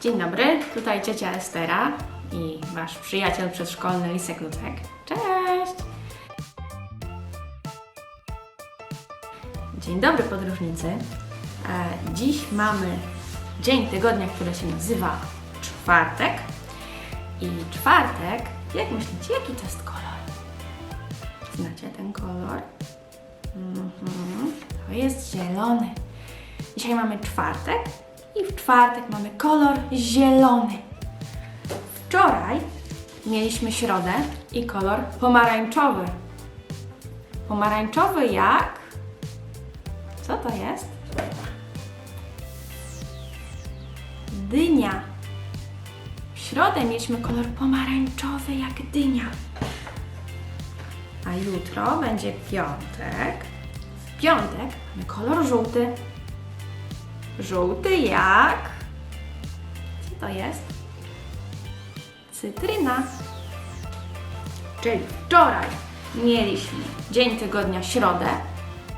Dzień dobry, tutaj ciocia Estera i wasz przyjaciel przedszkolny Lisek Lucek. Cześć! Dzień dobry podróżnicy. E, dziś mamy dzień tygodnia, który się nazywa czwartek. I czwartek, jak myślicie, jaki to jest kolor? Znacie ten kolor? Mhm, to jest zielony. Dzisiaj mamy czwartek i w czwartek mamy kolor zielony. Wczoraj mieliśmy środę i kolor pomarańczowy. Pomarańczowy jak? Co to jest? Dynia. W środę mieliśmy kolor pomarańczowy jak dynia. A jutro będzie piątek. W piątek mamy kolor żółty. Żółty jak? Co to jest? Cytryna. Czyli wczoraj mieliśmy dzień tygodnia środę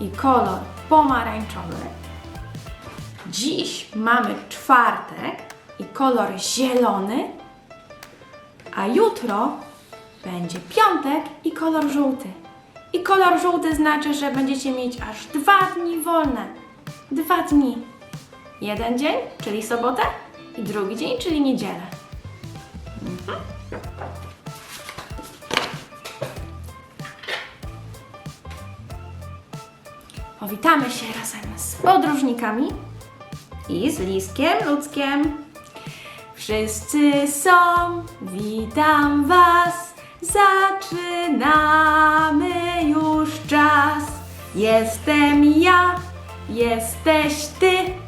i kolor pomarańczowy. Dziś mamy czwartek i kolor zielony, a jutro będzie piątek i kolor żółty. I kolor żółty znaczy, że będziecie mieć aż dwa dni wolne. Dwa dni. Jeden dzień, czyli sobotę, i drugi dzień, czyli niedzielę. Mhm. Powitamy się razem z podróżnikami i z Liskiem Ludzkiem. Wszyscy są, witam Was. Zaczynamy już czas. Jestem ja, jesteś Ty.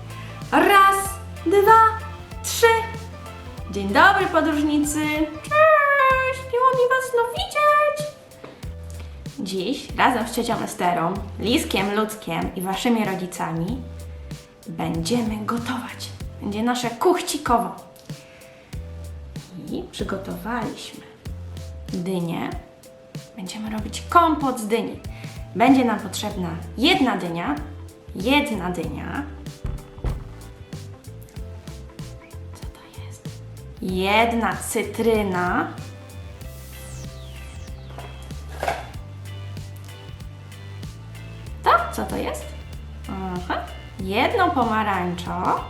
Raz, dwa, trzy. Dzień dobry, podróżnicy. Cześć, miło mi Was znów widzieć. Dziś razem z ciocią Esterą, Liskiem Ludzkiem i Waszymi rodzicami będziemy gotować. Będzie nasze kuchcikowo. I przygotowaliśmy dynię. Będziemy robić kompot z dyni. Będzie nam potrzebna jedna dynia, jedna dynia. Jedna cytryna. To? Co to jest? Aha. Jedno pomarańczo.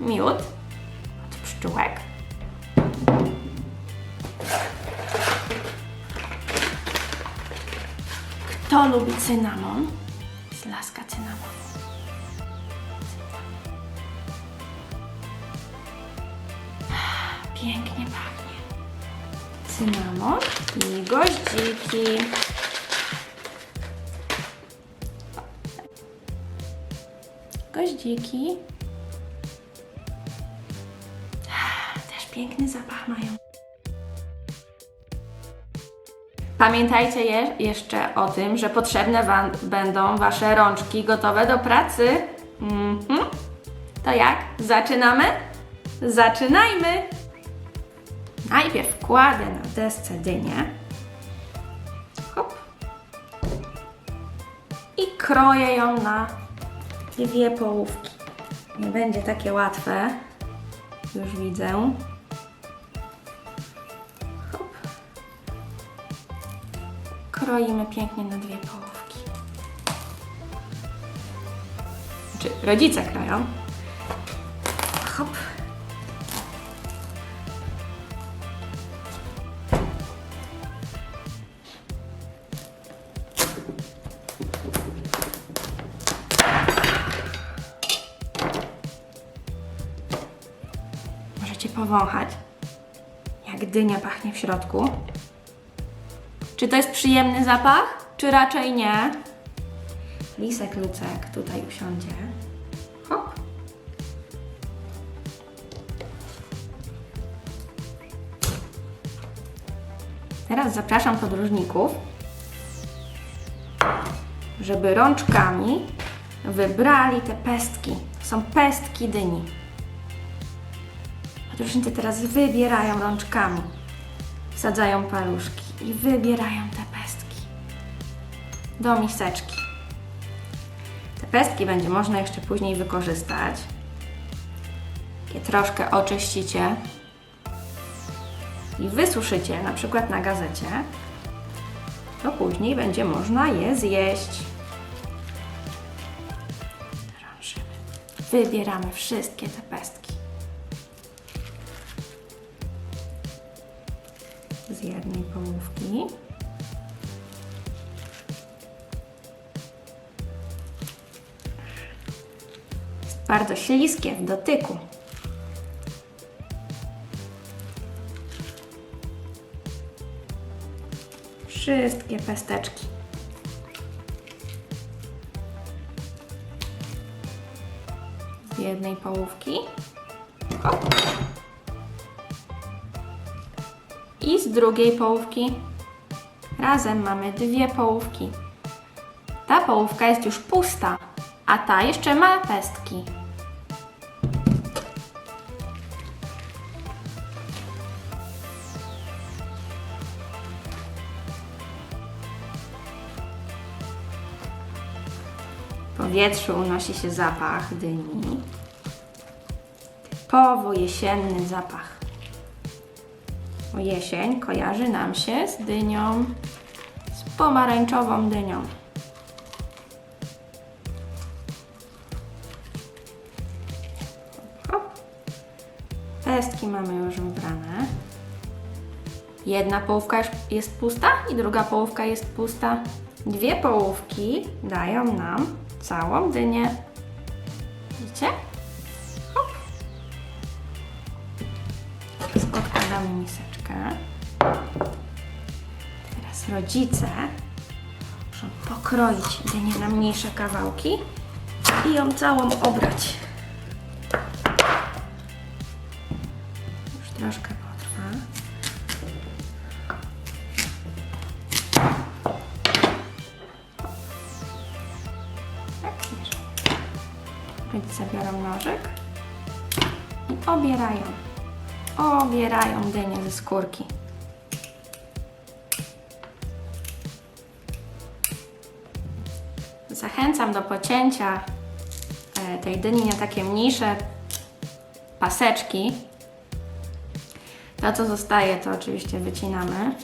Miód od pszczółek. Kto lubi cynamon? Z laska cynamonu. Cynamon i goździki. Goździki. Też piękny zapach mają. Pamiętajcie je, jeszcze o tym, że potrzebne Wam będą Wasze rączki gotowe do pracy. Mhm. To jak? Zaczynamy? Zaczynajmy! Najpierw kładę na desce dynię. Hop. I kroję ją na dwie połówki. Nie będzie takie łatwe. Już widzę. Hop. Kroimy pięknie na dwie połówki. Czy rodzice kroją? Hop. Powąchać, jak dynia pachnie w środku. Czy to jest przyjemny zapach, czy raczej nie? Lisek Lucek tutaj usiądzie. Hop. Teraz zapraszam podróżników, żeby rączkami wybrali te pestki. Są pestki dyni. Podróżnicy teraz wybierają rączkami. Wsadzają paluszki i wybierają te pestki do miseczki. Te pestki będzie można jeszcze później wykorzystać. Je troszkę oczyścicie i wysuszycie, na przykład na gazecie, to później będzie można je zjeść. Wybieramy wszystkie te pestki. Z jednej połówki. Bardzo śliskie w dotyku. Wszystkie pesteczki. Z jednej połówki. Hop. I z drugiej połówki. Razem mamy dwie połówki. Ta połówka jest już pusta, a ta jeszcze ma pestki. W powietrzu unosi się zapach dyni. Typowo jesienny zapach. Jesień kojarzy nam się z dynią, z pomarańczową dynią. Hop. Pestki mamy już wybrane. Jedna połówka jest pusta i druga połówka jest pusta. Dwie połówki dają nam całą dynię. Widzicie? Odkładamy miseczkę. Teraz rodzice muszą pokroić dynię na mniejsze kawałki i ją całą obrać. Już troszkę potrwa. Tak. Rodzice biorą nożyk i obierają. Obierają dynię ze skórki. Zachęcam do pocięcia e, tej dyni na takie mniejsze paseczki. To, co zostaje, to oczywiście wycinamy.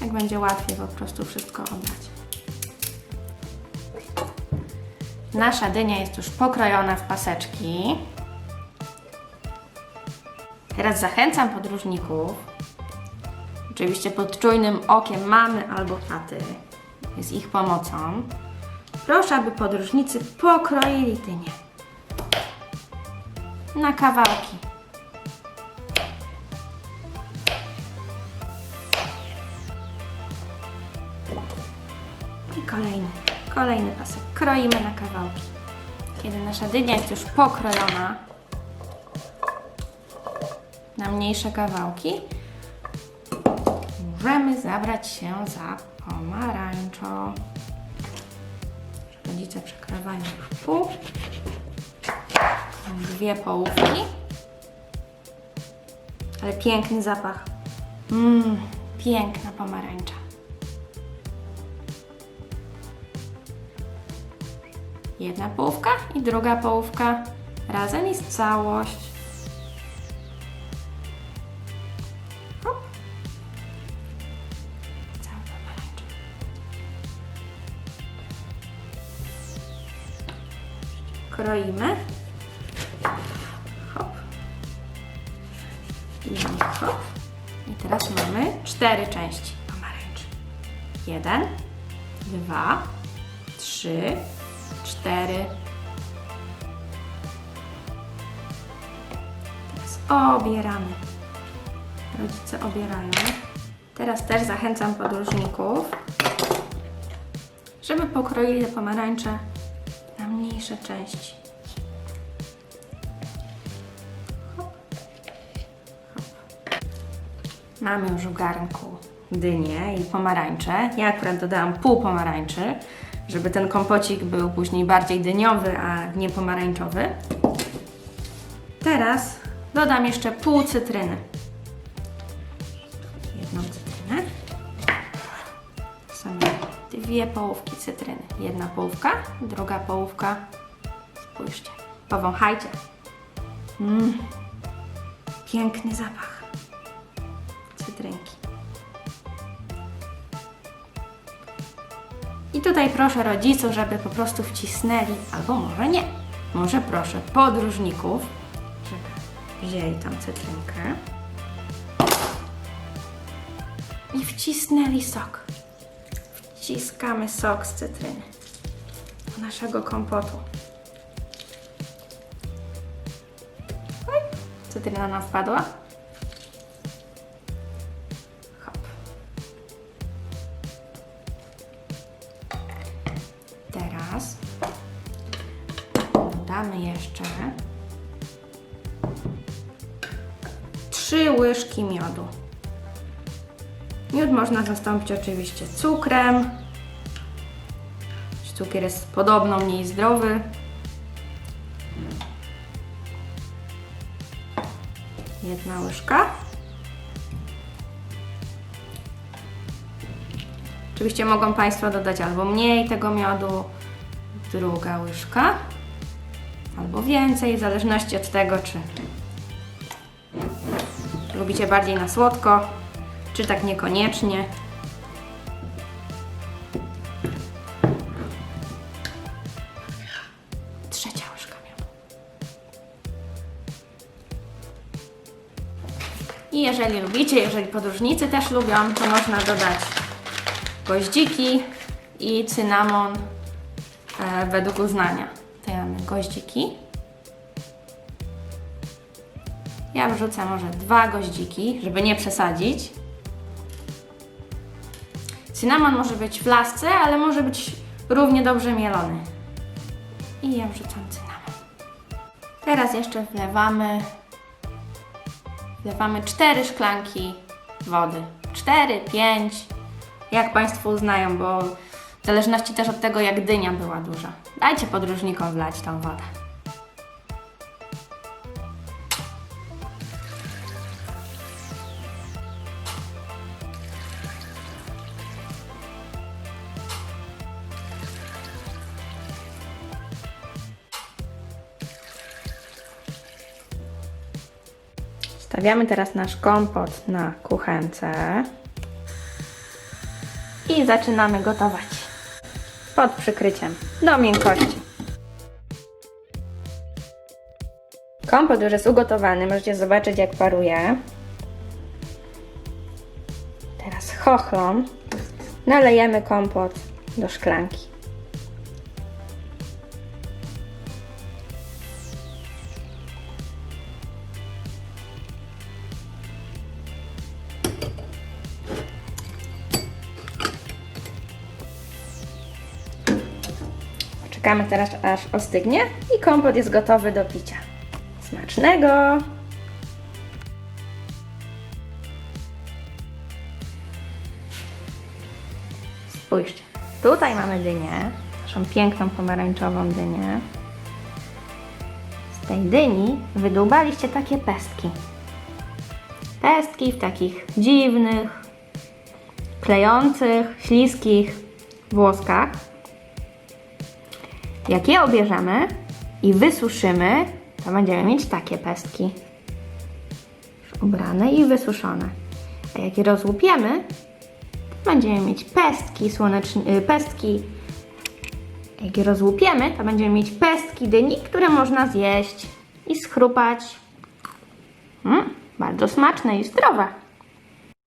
Tak będzie łatwiej po prostu wszystko obrać. Nasza dynia jest już pokrojona w paseczki. Teraz zachęcam podróżników, oczywiście pod czujnym okiem mamy albo taty, z ich pomocą. Proszę, aby podróżnicy pokroili dynię na kawałki. I kolejny, kolejny pasek. Kroimy na kawałki. Kiedy nasza dynia jest już pokrojona na mniejsze kawałki, możemy zabrać się za pomarańczo. Rodzice przekrowają w pół. Dwie połówki. Ale piękny zapach. Mmm, piękna pomarańcza. Jedna połówka i druga połówka. Razem jest całość. Kroimy. Hop. I hop. I teraz mamy cztery części pomarańczy. Jeden, dwa, trzy, cztery. Teraz obieramy. Rodzice obierają. Teraz też zachęcam podróżników, żeby pokroili te pomarańcze na mniejsze części. Hop. Hop. Mamy już w garnku dynię i pomarańcze. Ja akurat dodałam pół pomarańczy, żeby ten kompocik był później bardziej dyniowy, a nie pomarańczowy. Teraz dodam jeszcze pół cytryny. Jedną cytrynę. dwie połówki cytryny. Jedna połówka, druga połówka. Spójrzcie, powąchajcie. Mmm, piękny zapach cytrynki. I tutaj proszę rodziców, żeby po prostu wcisnęli, albo może nie. Może proszę podróżników, żeby wzięli tam cytrynkę i wcisnęli sok. Wciskamy sok z cytryny do naszego kompotu. Cytryna nam wpadła. Dodamy jeszcze trzy łyżki miodu. Miód można zastąpić oczywiście cukrem. Cukier jest podobno mniej zdrowy. Jedna łyżka. Oczywiście mogą Państwo dodać albo mniej tego miodu, druga łyżka, albo więcej, w zależności od tego, czy lubicie bardziej na słodko, czy tak niekoniecznie. Trzecia łyżka miodu. I jeżeli lubicie, jeżeli podróżnicy też lubią, to można dodać goździki i cynamon e, według uznania. Goździki. Ja wrzucę może dwa goździki, żeby nie przesadzić. Cynamon może być w lasce, ale może być równie dobrze mielony. I ja wrzucam cynamon. Teraz jeszcze wlewamy wlewamy 4 szklanki wody. 4, 5, jak Państwo uznają, bo zależności też od tego, jak dynia była duża. Dajcie podróżnikom wlać tą wodę. Stawiamy teraz nasz kompot na kuchence i zaczynamy gotować pod przykryciem do miękkości. Kompot już jest ugotowany, możecie zobaczyć jak paruje. Teraz chochlą nalejemy kompot do szklanki. Czekamy teraz aż ostygnie i kompot jest gotowy do picia. Smacznego! Spójrzcie, tutaj mamy dynię, naszą piękną pomarańczową dynię. Z tej dyni wydłubaliście takie pestki. Pestki w takich dziwnych, klejących, śliskich włoskach. Jak je obierzemy i wysuszymy, to będziemy mieć takie pestki. Już ubrane i wysuszone. A jak je rozłupiemy, to będziemy mieć pestki słoneczne, y, pestki. Jak je rozłupiemy, to będziemy mieć pestki dyni, które można zjeść i schrupać. Mm, bardzo smaczne i zdrowe.